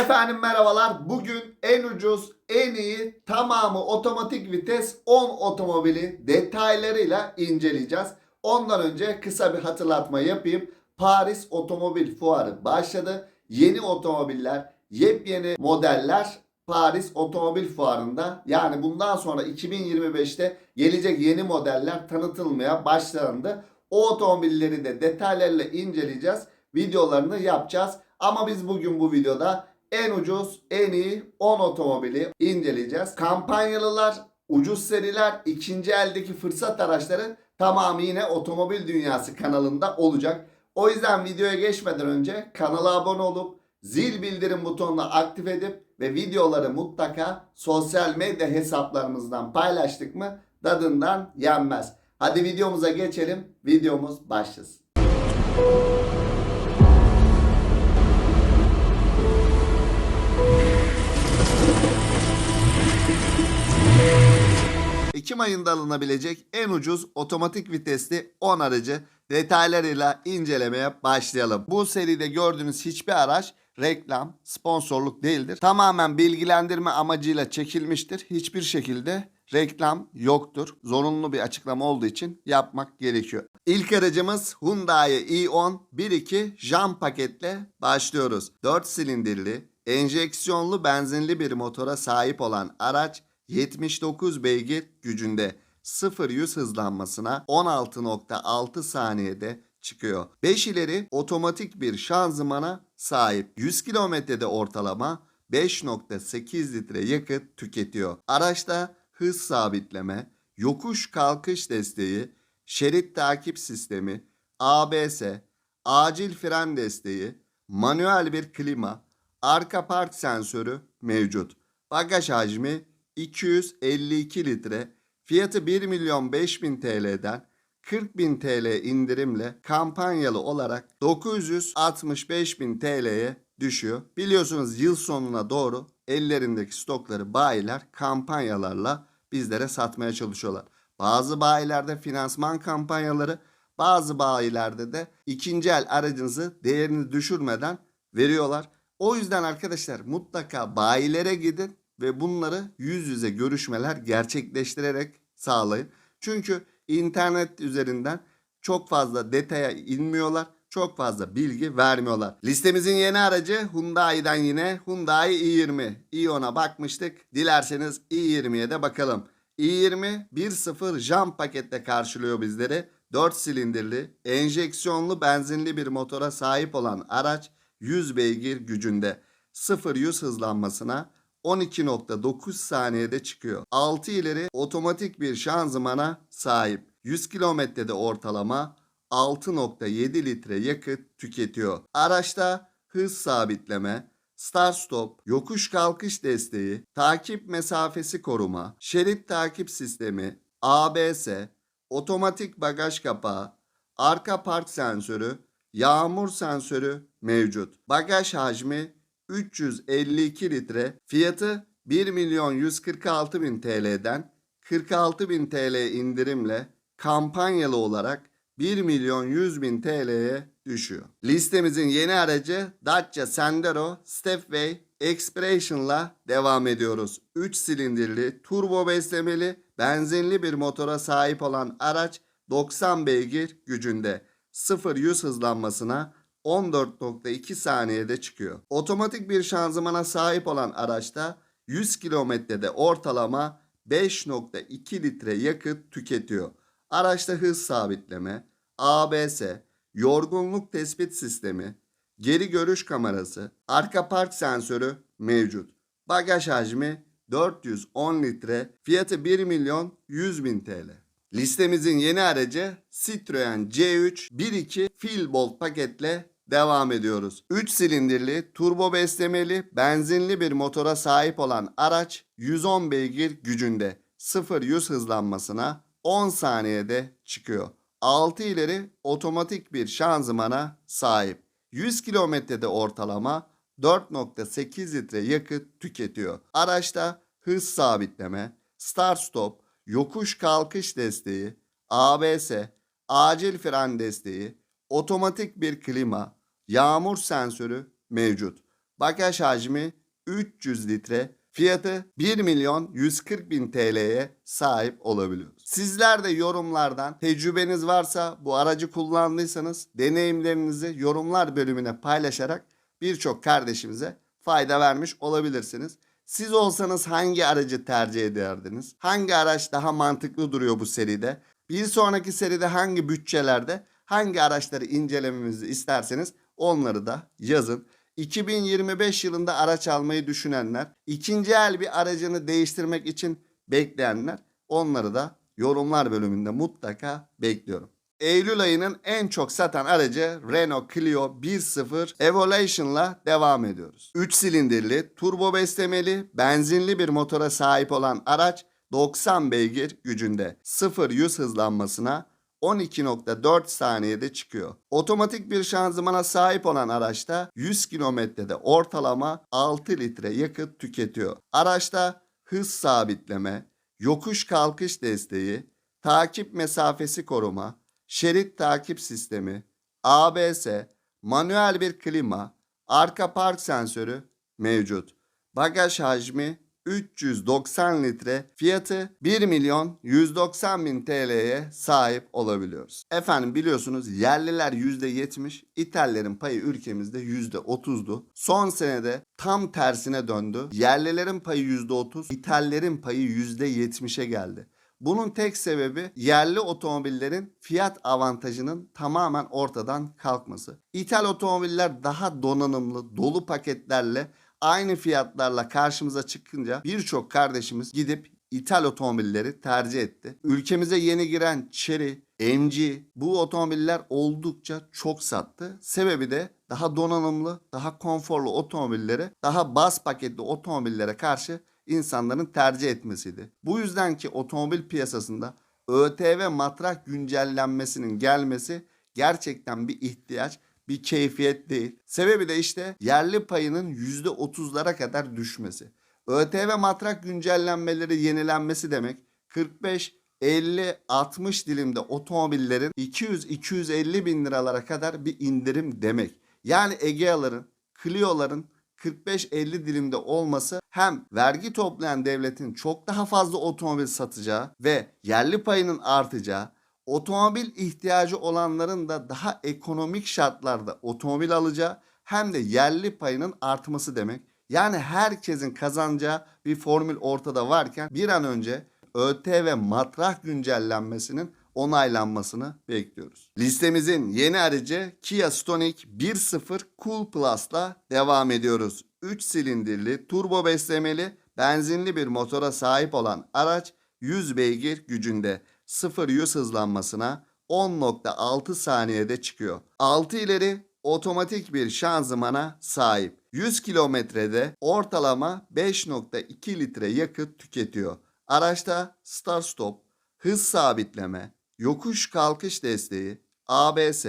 Efendim merhabalar. Bugün en ucuz, en iyi, tamamı otomatik vites 10 otomobili detaylarıyla inceleyeceğiz. Ondan önce kısa bir hatırlatma yapayım. Paris Otomobil Fuarı başladı. Yeni otomobiller, yepyeni modeller Paris Otomobil Fuarı'nda yani bundan sonra 2025'te gelecek yeni modeller tanıtılmaya başlandı. O otomobilleri de detaylarıyla inceleyeceğiz. Videolarını yapacağız. Ama biz bugün bu videoda en ucuz, en iyi 10 otomobili inceleyeceğiz. Kampanyalılar, ucuz seriler, ikinci eldeki fırsat araçları tamamı yine Otomobil Dünyası kanalında olacak. O yüzden videoya geçmeden önce kanala abone olup zil bildirim butonunu aktif edip ve videoları mutlaka sosyal medya hesaplarımızdan paylaştık mı dadından yenmez. Hadi videomuza geçelim. Videomuz başlasın. Ekim ayında alınabilecek en ucuz otomatik vitesli 10 aracı detaylarıyla incelemeye başlayalım. Bu seride gördüğünüz hiçbir araç reklam, sponsorluk değildir. Tamamen bilgilendirme amacıyla çekilmiştir. Hiçbir şekilde reklam yoktur. Zorunlu bir açıklama olduğu için yapmak gerekiyor. İlk aracımız Hyundai i10 1.2 jam paketle başlıyoruz. 4 silindirli, enjeksiyonlu benzinli bir motora sahip olan araç 79 beygir gücünde 0-100 hızlanmasına 16.6 saniyede çıkıyor. 5 ileri otomatik bir şanzımana sahip. 100 kilometrede ortalama 5.8 litre yakıt tüketiyor. Araçta hız sabitleme, yokuş kalkış desteği, şerit takip sistemi, ABS, acil fren desteği, manuel bir klima, arka park sensörü mevcut. Bagaj hacmi 252 litre, fiyatı 1 milyon 5 bin TL'den 40 bin TL indirimle kampanyalı olarak 965 bin TL'ye düşüyor. Biliyorsunuz yıl sonuna doğru ellerindeki stokları bayiler kampanyalarla bizlere satmaya çalışıyorlar. Bazı bayilerde finansman kampanyaları, bazı bayilerde de ikinci el aracınızı değerini düşürmeden veriyorlar. O yüzden arkadaşlar mutlaka bayilere gidin ve bunları yüz yüze görüşmeler gerçekleştirerek sağlayın. Çünkü internet üzerinden çok fazla detaya inmiyorlar. Çok fazla bilgi vermiyorlar. Listemizin yeni aracı Hyundai'den yine Hyundai i20. i10'a bakmıştık. Dilerseniz i20'ye de bakalım. i20 1.0 jam pakette karşılıyor bizleri. 4 silindirli, enjeksiyonlu benzinli bir motora sahip olan araç 100 beygir gücünde 0-100 hızlanmasına 12.9 saniyede çıkıyor. 6 ileri otomatik bir şanzımana sahip. 100 kilometrede ortalama 6.7 litre yakıt tüketiyor. Araçta hız sabitleme, start stop, yokuş kalkış desteği, takip mesafesi koruma, şerit takip sistemi, ABS, otomatik bagaj kapağı, arka park sensörü, yağmur sensörü mevcut. Bagaj hacmi 352 litre, fiyatı 1 milyon 146 bin TL'den 46 bin TL indirimle kampanyalı olarak 1 milyon 100 bin TL'ye düşüyor. Listemizin yeni aracı Dacia Sandero Stepway Expression'la devam ediyoruz. 3 silindirli, turbo beslemeli, benzinli bir motora sahip olan araç 90 beygir gücünde 0-100 hızlanmasına 14.2 saniyede çıkıyor. Otomatik bir şanzımana sahip olan araçta 100 kilometrede ortalama 5.2 litre yakıt tüketiyor. Araçta hız sabitleme, ABS, yorgunluk tespit sistemi, geri görüş kamerası, arka park sensörü mevcut. Bagaj hacmi 410 litre, fiyatı 1 milyon 100 bin TL. Listemizin yeni aracı Citroen C3 1.2 Filbolt paketle devam ediyoruz. 3 silindirli, turbo beslemeli, benzinli bir motora sahip olan araç 110 beygir gücünde 0-100 hızlanmasına 10 saniyede çıkıyor. 6 ileri otomatik bir şanzımana sahip. 100 kilometrede ortalama 4.8 litre yakıt tüketiyor. Araçta hız sabitleme, start stop, yokuş kalkış desteği, ABS, acil fren desteği, otomatik bir klima, yağmur sensörü mevcut. Bagaj hacmi 300 litre. Fiyatı 1 milyon 140 bin TL'ye sahip olabiliyoruz. Sizler de yorumlardan tecrübeniz varsa bu aracı kullandıysanız deneyimlerinizi yorumlar bölümüne paylaşarak birçok kardeşimize fayda vermiş olabilirsiniz. Siz olsanız hangi aracı tercih ederdiniz? Hangi araç daha mantıklı duruyor bu seride? Bir sonraki seride hangi bütçelerde hangi araçları incelememizi isterseniz onları da yazın. 2025 yılında araç almayı düşünenler, ikinci el bir aracını değiştirmek için bekleyenler onları da yorumlar bölümünde mutlaka bekliyorum. Eylül ayının en çok satan aracı Renault Clio 1.0 Evolution'la devam ediyoruz. 3 silindirli, turbo beslemeli, benzinli bir motora sahip olan araç 90 beygir gücünde 0-100 hızlanmasına 12.4 saniyede çıkıyor. Otomatik bir şanzımana sahip olan araçta 100 kilometrede ortalama 6 litre yakıt tüketiyor. Araçta hız sabitleme, yokuş kalkış desteği, takip mesafesi koruma, şerit takip sistemi, ABS, manuel bir klima, arka park sensörü mevcut. Bagaj hacmi 390 litre fiyatı 1 milyon 190 bin TL'ye sahip olabiliyoruz. Efendim biliyorsunuz yerliler %70, İtalyanların payı ülkemizde %30'du. Son senede tam tersine döndü. Yerlilerin payı %30, İtalyanların payı %70'e geldi. Bunun tek sebebi yerli otomobillerin fiyat avantajının tamamen ortadan kalkması. İthal otomobiller daha donanımlı, dolu paketlerle aynı fiyatlarla karşımıza çıkınca birçok kardeşimiz gidip ithal otomobilleri tercih etti. Ülkemize yeni giren Chery, MG bu otomobiller oldukça çok sattı. Sebebi de daha donanımlı, daha konforlu otomobilleri, daha bas paketli otomobillere karşı insanların tercih etmesiydi. Bu yüzden ki otomobil piyasasında ÖTV matrak güncellenmesinin gelmesi gerçekten bir ihtiyaç bir keyfiyet değil. Sebebi de işte yerli payının %30'lara kadar düşmesi. ÖTV matrak güncellenmeleri yenilenmesi demek 45 50 60 dilimde otomobillerin 200-250 bin liralara kadar bir indirim demek. Yani Egea'ların, Clio'ların 45-50 dilimde olması hem vergi toplayan devletin çok daha fazla otomobil satacağı ve yerli payının artacağı otomobil ihtiyacı olanların da daha ekonomik şartlarda otomobil alacağı hem de yerli payının artması demek. Yani herkesin kazanacağı bir formül ortada varken bir an önce ÖTV matrah güncellenmesinin onaylanmasını bekliyoruz. Listemizin yeni aracı Kia Stonic 1.0 Cool Plus'la devam ediyoruz. 3 silindirli, turbo beslemeli, benzinli bir motora sahip olan araç 100 beygir gücünde 0-100 hızlanmasına 10.6 saniyede çıkıyor. 6 ileri otomatik bir şanzımana sahip. 100 kilometrede ortalama 5.2 litre yakıt tüketiyor. Araçta start stop, hız sabitleme, yokuş kalkış desteği, ABS,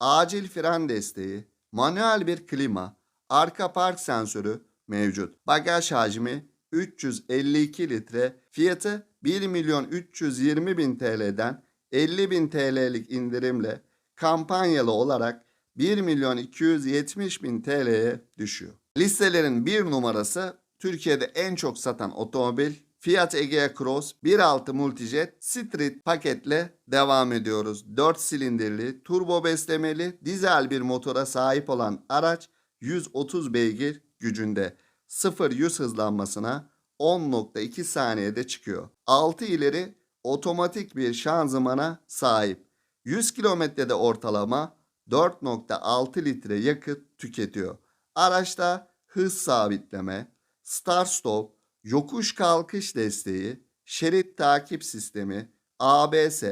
acil fren desteği, manuel bir klima, arka park sensörü mevcut. Bagaj hacmi 352 litre, fiyatı 1 milyon 320 bin TL'den 50 bin TL'lik indirimle kampanyalı olarak 1 milyon 270 bin TL'ye düşüyor. Listelerin bir numarası Türkiye'de en çok satan otomobil Fiat Egea Cross 1.6 Multijet Street paketle devam ediyoruz. 4 silindirli, turbo beslemeli, dizel bir motora sahip olan araç 130 beygir gücünde 0-100 hızlanmasına 10.2 saniyede çıkıyor. 6 ileri otomatik bir şanzımana sahip. 100 kilometrede ortalama 4.6 litre yakıt tüketiyor. Araçta hız sabitleme, start stop, yokuş kalkış desteği, şerit takip sistemi, ABS,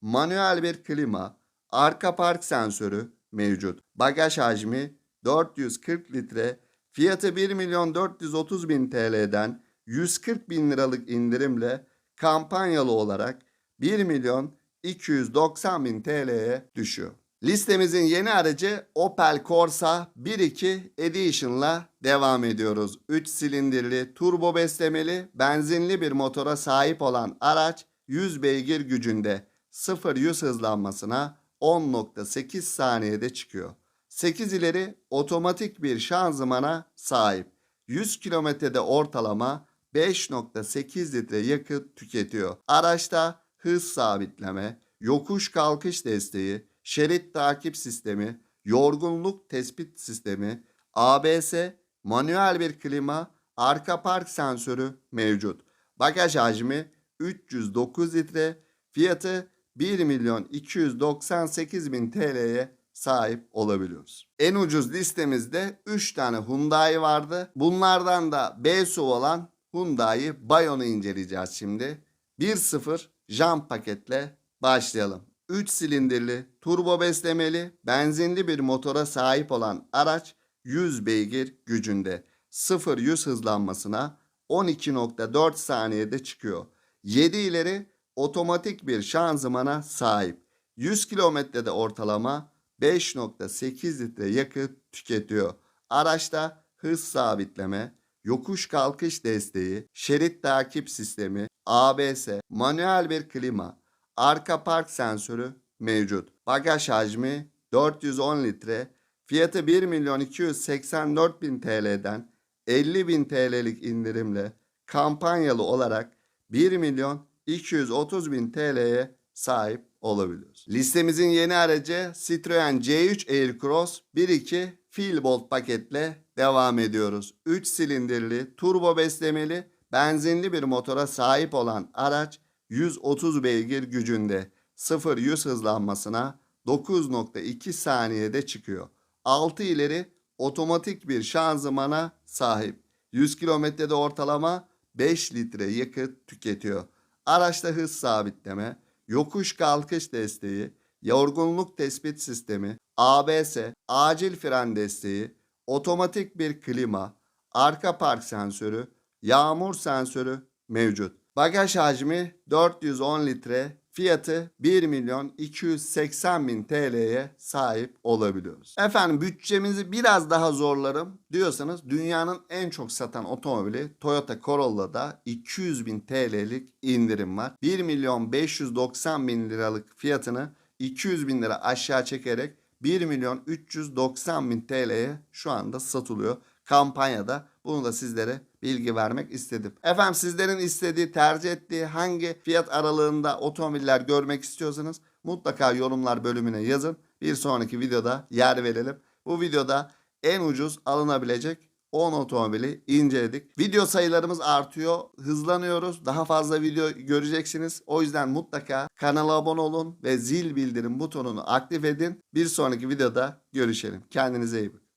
manuel bir klima, arka park sensörü mevcut. Bagaj hacmi 440 litre, fiyatı 1 milyon 430 bin TL'den 140 bin liralık indirimle kampanyalı olarak 1 milyon 290 bin TL'ye düşüyor. Listemizin yeni aracı Opel Corsa 1.2 Edition'la devam ediyoruz. 3 silindirli, turbo beslemeli, benzinli bir motora sahip olan araç 100 beygir gücünde 0-100 hızlanmasına 10.8 saniyede çıkıyor. 8 ileri otomatik bir şanzımana sahip. 100 kilometrede ortalama 5.8 litre yakıt tüketiyor. Araçta hız sabitleme, yokuş kalkış desteği, şerit takip sistemi, yorgunluk tespit sistemi, ABS, manuel bir klima, arka park sensörü mevcut. Bagaj hacmi 309 litre, fiyatı 1 milyon 298 bin TL'ye sahip olabiliyoruz. En ucuz listemizde 3 tane Hyundai vardı. Bunlardan da B SUV olan Hyundai Bayon'u inceleyeceğiz şimdi. 1.0 jant paketle başlayalım. 3 silindirli, turbo beslemeli, benzinli bir motora sahip olan araç 100 beygir gücünde. 0-100 hızlanmasına 12.4 saniyede çıkıyor. 7 ileri otomatik bir şanzımana sahip. 100 kilometrede ortalama 5.8 litre yakıt tüketiyor. Araçta hız sabitleme, yokuş kalkış desteği, şerit takip sistemi, ABS, manuel bir klima, arka park sensörü mevcut. Bagaj hacmi 410 litre, fiyatı 1 milyon 284 bin TL'den 50 bin TL'lik indirimle kampanyalı olarak 1 milyon 230 bin TL'ye sahip olabiliyoruz. Listemizin yeni aracı Citroen C3 Aircross 1.2 Feelbolt paketle devam ediyoruz. 3 silindirli, turbo beslemeli, benzinli bir motora sahip olan araç 130 beygir gücünde 0-100 hızlanmasına 9.2 saniyede çıkıyor. 6 ileri otomatik bir şanzımana sahip. 100 kilometrede ortalama 5 litre yakıt tüketiyor. Araçta hız sabitleme, yokuş kalkış desteği, yorgunluk tespit sistemi, ABS, acil fren desteği, otomatik bir klima, arka park sensörü, yağmur sensörü mevcut. Bagaj hacmi 410 litre, fiyatı 1 milyon 280 bin TL'ye sahip olabiliyoruz. Efendim bütçemizi biraz daha zorlarım diyorsanız dünyanın en çok satan otomobili Toyota Corolla'da 200 bin TL'lik indirim var. 1 milyon 590 bin liralık fiyatını 200 bin lira aşağı çekerek 1 milyon 390 bin TL'ye şu anda satılıyor kampanyada. Bunu da sizlere bilgi vermek istedim. Efendim sizlerin istediği, tercih ettiği hangi fiyat aralığında otomobiller görmek istiyorsanız mutlaka yorumlar bölümüne yazın. Bir sonraki videoda yer verelim. Bu videoda en ucuz alınabilecek 10 otomobili inceledik. Video sayılarımız artıyor. Hızlanıyoruz. Daha fazla video göreceksiniz. O yüzden mutlaka kanala abone olun ve zil bildirim butonunu aktif edin. Bir sonraki videoda görüşelim. Kendinize iyi bakın.